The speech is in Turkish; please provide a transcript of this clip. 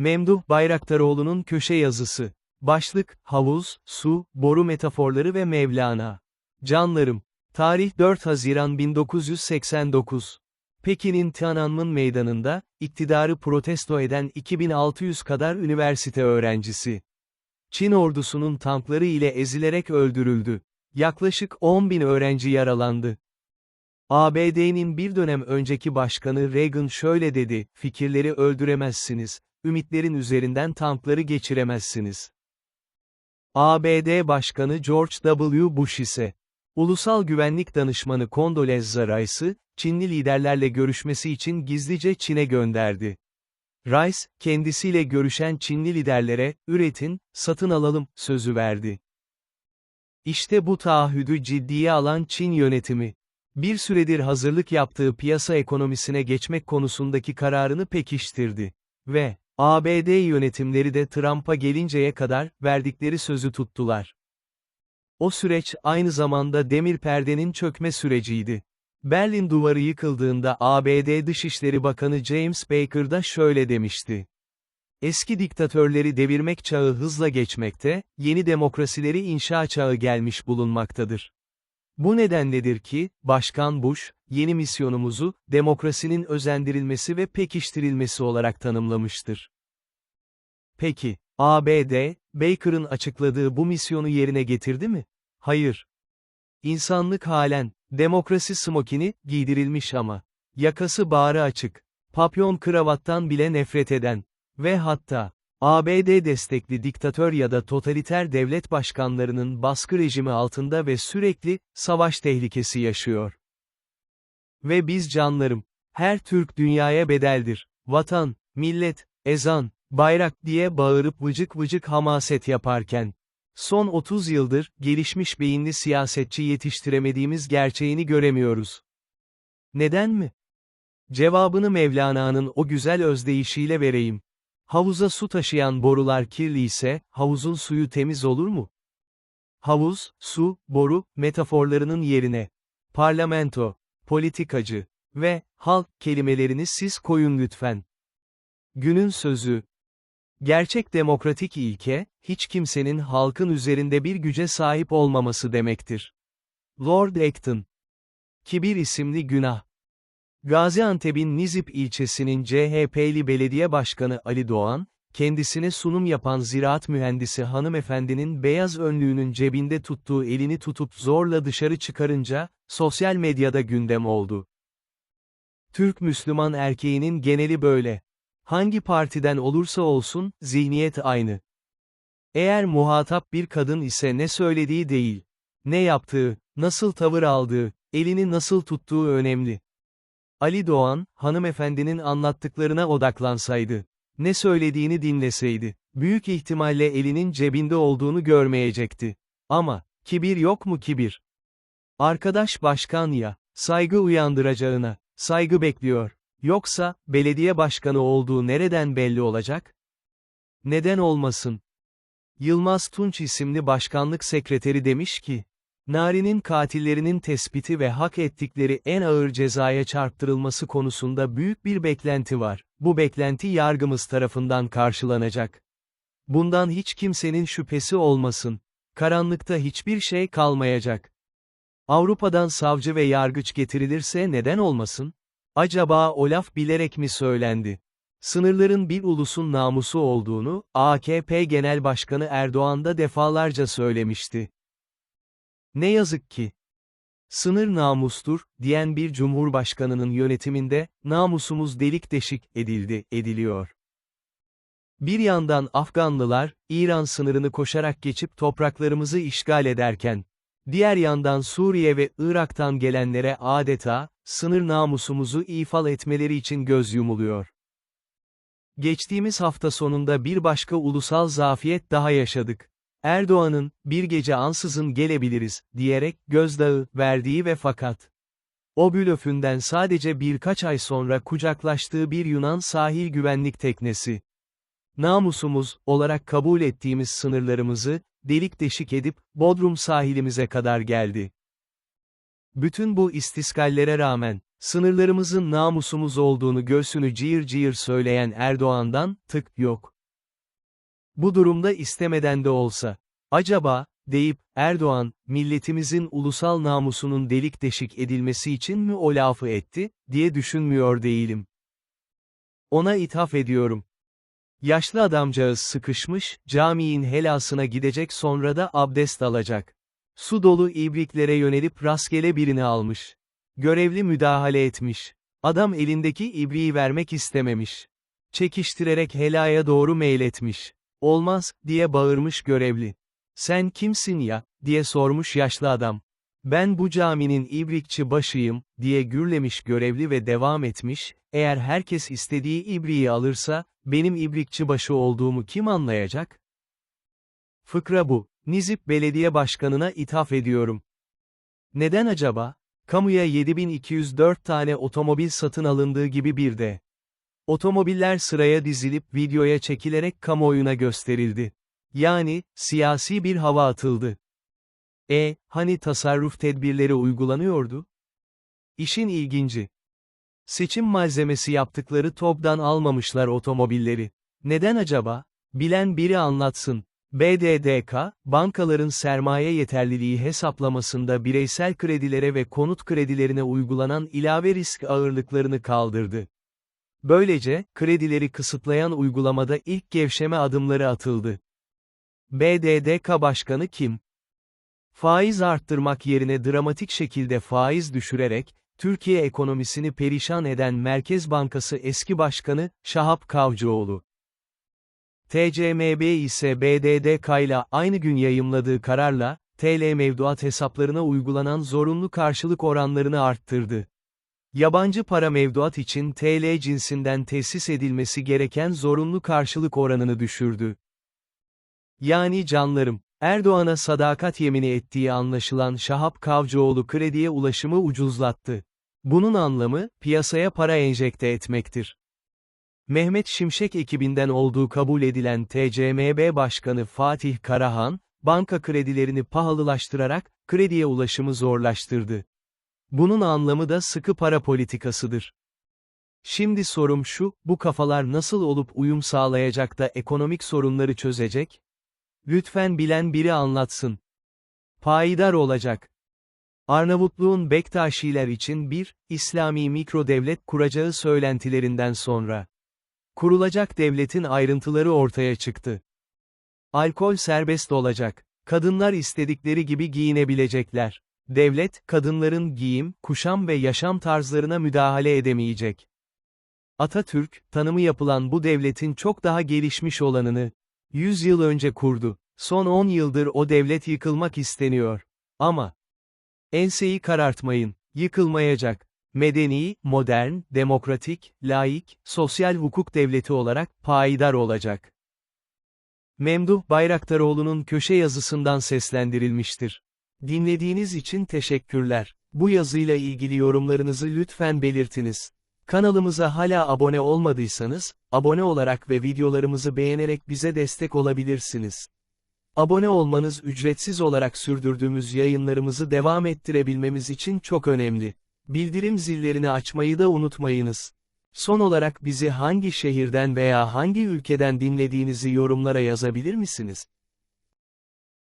Memduh Bayraktaroğlu'nun köşe yazısı. Başlık, havuz, su, boru metaforları ve Mevlana. Canlarım. Tarih 4 Haziran 1989. Pekin'in Tiananmen meydanında, iktidarı protesto eden 2600 kadar üniversite öğrencisi. Çin ordusunun tankları ile ezilerek öldürüldü. Yaklaşık 10 bin öğrenci yaralandı. ABD'nin bir dönem önceki başkanı Reagan şöyle dedi, fikirleri öldüremezsiniz, ümitlerin üzerinden tankları geçiremezsiniz. ABD Başkanı George W. Bush ise, Ulusal Güvenlik Danışmanı Condoleezza Rice'ı, Çinli liderlerle görüşmesi için gizlice Çin'e gönderdi. Rice, kendisiyle görüşen Çinli liderlere, üretin, satın alalım, sözü verdi. İşte bu taahhüdü ciddiye alan Çin yönetimi, bir süredir hazırlık yaptığı piyasa ekonomisine geçmek konusundaki kararını pekiştirdi. Ve, ABD yönetimleri de Trump'a gelinceye kadar, verdikleri sözü tuttular. O süreç, aynı zamanda demir perdenin çökme süreciydi. Berlin duvarı yıkıldığında ABD Dışişleri Bakanı James Baker da şöyle demişti. Eski diktatörleri devirmek çağı hızla geçmekte, yeni demokrasileri inşa çağı gelmiş bulunmaktadır. Bu nedenledir ki, Başkan Bush, yeni misyonumuzu, demokrasinin özendirilmesi ve pekiştirilmesi olarak tanımlamıştır. Peki, ABD, Baker'ın açıkladığı bu misyonu yerine getirdi mi? Hayır. İnsanlık halen, demokrasi smokini, giydirilmiş ama, yakası bağrı açık, papyon kravattan bile nefret eden, ve hatta, ABD destekli diktatör ya da totaliter devlet başkanlarının baskı rejimi altında ve sürekli, savaş tehlikesi yaşıyor. Ve biz canlarım, her Türk dünyaya bedeldir, vatan, millet, ezan, bayrak diye bağırıp vıcık vıcık hamaset yaparken, son 30 yıldır, gelişmiş beyinli siyasetçi yetiştiremediğimiz gerçeğini göremiyoruz. Neden mi? Cevabını Mevlana'nın o güzel özdeyişiyle vereyim. Havuza su taşıyan borular kirli ise, havuzun suyu temiz olur mu? Havuz, su, boru, metaforlarının yerine, parlamento, politikacı ve halk kelimelerini siz koyun lütfen. Günün sözü. Gerçek demokratik ilke, hiç kimsenin halkın üzerinde bir güce sahip olmaması demektir. Lord Acton. Kibir isimli günah. Gaziantep'in Nizip ilçesinin CHP'li belediye başkanı Ali Doğan, kendisine sunum yapan ziraat mühendisi hanımefendinin beyaz önlüğünün cebinde tuttuğu elini tutup zorla dışarı çıkarınca, sosyal medyada gündem oldu. Türk Müslüman erkeğinin geneli böyle. Hangi partiden olursa olsun, zihniyet aynı. Eğer muhatap bir kadın ise ne söylediği değil, ne yaptığı, nasıl tavır aldığı, elini nasıl tuttuğu önemli. Ali Doğan, hanımefendinin anlattıklarına odaklansaydı, ne söylediğini dinleseydi, büyük ihtimalle elinin cebinde olduğunu görmeyecekti. Ama, kibir yok mu kibir? Arkadaş başkan ya, saygı uyandıracağına, saygı bekliyor. Yoksa, belediye başkanı olduğu nereden belli olacak? Neden olmasın? Yılmaz Tunç isimli başkanlık sekreteri demiş ki, Nari'nin katillerinin tespiti ve hak ettikleri en ağır cezaya çarptırılması konusunda büyük bir beklenti var. Bu beklenti yargımız tarafından karşılanacak. Bundan hiç kimsenin şüphesi olmasın. Karanlıkta hiçbir şey kalmayacak. Avrupa'dan savcı ve yargıç getirilirse neden olmasın? Acaba o laf bilerek mi söylendi? Sınırların bir ulusun namusu olduğunu, AKP Genel Başkanı Erdoğan da defalarca söylemişti. Ne yazık ki. Sınır namustur, diyen bir cumhurbaşkanının yönetiminde, namusumuz delik deşik edildi, ediliyor. Bir yandan Afganlılar, İran sınırını koşarak geçip topraklarımızı işgal ederken, diğer yandan Suriye ve Irak'tan gelenlere adeta, sınır namusumuzu ifal etmeleri için göz yumuluyor. Geçtiğimiz hafta sonunda bir başka ulusal zafiyet daha yaşadık. Erdoğan'ın, bir gece ansızın gelebiliriz, diyerek, gözdağı, verdiği ve fakat. O blöfünden sadece birkaç ay sonra kucaklaştığı bir Yunan sahil güvenlik teknesi. Namusumuz, olarak kabul ettiğimiz sınırlarımızı, delik deşik edip, Bodrum sahilimize kadar geldi. Bütün bu istiskallere rağmen, Sınırlarımızın namusumuz olduğunu göğsünü cıyır cıyır söyleyen Erdoğan'dan, tık, yok. Bu durumda istemeden de olsa, acaba, deyip, Erdoğan, milletimizin ulusal namusunun delik deşik edilmesi için mi o lafı etti, diye düşünmüyor değilim. Ona ithaf ediyorum. Yaşlı adamcağız sıkışmış, caminin helasına gidecek sonra da abdest alacak. Su dolu ibriklere yönelip rastgele birini almış. Görevli müdahale etmiş. Adam elindeki ibriği vermek istememiş. Çekiştirerek helaya doğru meyletmiş. Olmaz, diye bağırmış görevli. Sen kimsin ya, diye sormuş yaşlı adam. Ben bu caminin ibrikçi başıyım, diye gürlemiş görevli ve devam etmiş, eğer herkes istediği ibriği alırsa, benim ibrikçi başı olduğumu kim anlayacak? Fıkra bu. Nizip Belediye Başkanı'na ithaf ediyorum. Neden acaba? Kamuya 7204 tane otomobil satın alındığı gibi bir de. Otomobiller sıraya dizilip videoya çekilerek kamuoyuna gösterildi. Yani, siyasi bir hava atıldı. E, hani tasarruf tedbirleri uygulanıyordu? İşin ilginci. Seçim malzemesi yaptıkları toptan almamışlar otomobilleri. Neden acaba? Bilen biri anlatsın. BDDK, bankaların sermaye yeterliliği hesaplamasında bireysel kredilere ve konut kredilerine uygulanan ilave risk ağırlıklarını kaldırdı. Böylece, kredileri kısıtlayan uygulamada ilk gevşeme adımları atıldı. BDDK Başkanı kim? Faiz arttırmak yerine dramatik şekilde faiz düşürerek, Türkiye ekonomisini perişan eden Merkez Bankası eski başkanı, Şahap Kavcıoğlu. TCMB ise BDDK ile aynı gün yayımladığı kararla, TL mevduat hesaplarına uygulanan zorunlu karşılık oranlarını arttırdı. Yabancı para mevduat için TL cinsinden tesis edilmesi gereken zorunlu karşılık oranını düşürdü. Yani canlarım, Erdoğan'a sadakat yemini ettiği anlaşılan Şahap Kavcıoğlu krediye ulaşımı ucuzlattı. Bunun anlamı, piyasaya para enjekte etmektir. Mehmet Şimşek ekibinden olduğu kabul edilen TCMB Başkanı Fatih Karahan, banka kredilerini pahalılaştırarak, krediye ulaşımı zorlaştırdı. Bunun anlamı da sıkı para politikasıdır. Şimdi sorum şu, bu kafalar nasıl olup uyum sağlayacak da ekonomik sorunları çözecek? Lütfen bilen biri anlatsın. Payidar olacak. Arnavutluğun Bektaşiler için bir, İslami mikro devlet kuracağı söylentilerinden sonra. Kurulacak devletin ayrıntıları ortaya çıktı. Alkol serbest olacak. Kadınlar istedikleri gibi giyinebilecekler. Devlet, kadınların giyim, kuşam ve yaşam tarzlarına müdahale edemeyecek. Atatürk, tanımı yapılan bu devletin çok daha gelişmiş olanını, 100 yıl önce kurdu. Son 10 yıldır o devlet yıkılmak isteniyor. Ama, enseyi karartmayın, yıkılmayacak. Medeni, modern, demokratik, laik, sosyal hukuk devleti olarak payidar olacak. Memduh Bayraktaroğlu'nun köşe yazısından seslendirilmiştir. Dinlediğiniz için teşekkürler. Bu yazıyla ilgili yorumlarınızı lütfen belirtiniz. Kanalımıza hala abone olmadıysanız, abone olarak ve videolarımızı beğenerek bize destek olabilirsiniz. Abone olmanız ücretsiz olarak sürdürdüğümüz yayınlarımızı devam ettirebilmemiz için çok önemli. Bildirim zillerini açmayı da unutmayınız. Son olarak bizi hangi şehirden veya hangi ülkeden dinlediğinizi yorumlara yazabilir misiniz?